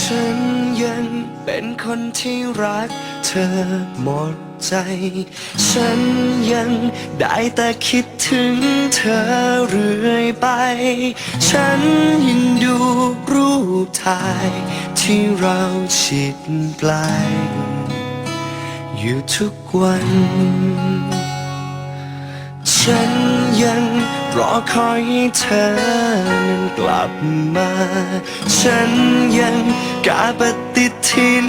ฉันยังเป็นคนที่รักเธอหมดใจ ฉันยังได้แต่คิดถึงเธอเรื่อยไป ฉันยังดูรูปถ่ายที่เราชิดไกลอยู่ทุกวัน ฉันยังรอคอยให้เธอนั้นกลับมา ฉันยังกาปฏิทิน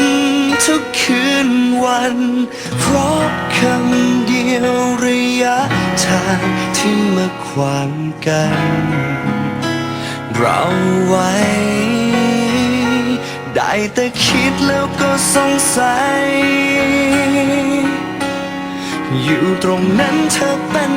ทุกคืนวัน เพราะคำเดียวระยะทางที่มาขวางกัน เราไว้ ได้แต่คิดแล้วก็สงสัย อยู่ตรงนั้นเธอเป็น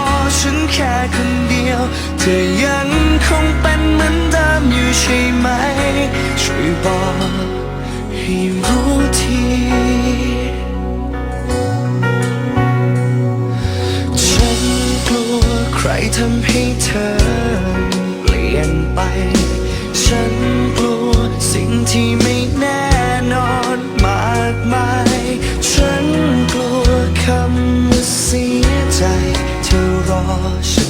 แค่คนเดียว เธอยังคงเป็นเหมือนเดิมอยู่ใช่ไหม ช่วยบอกให้รู้ทีฉันกลัวใครทำให้เธอเปลี่ยนไป ฉันกลัวสิ่งที่ไม่ ร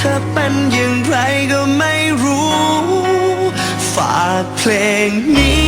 ธอเป็นอย่างไรก็ไม่รู้ ฝากเพลงนี้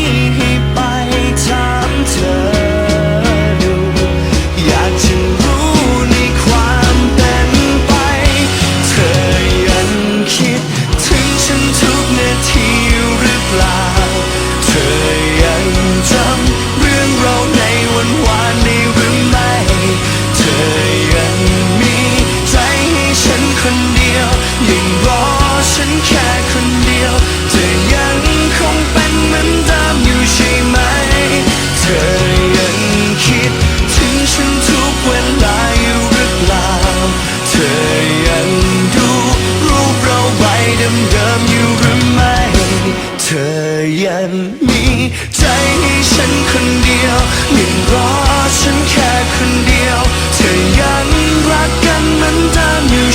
ยังมีใจให้ฉันคนเดียวยังรอฉันแค่คนเดียว เธอยังรักกันเหมือนเดิมอยู่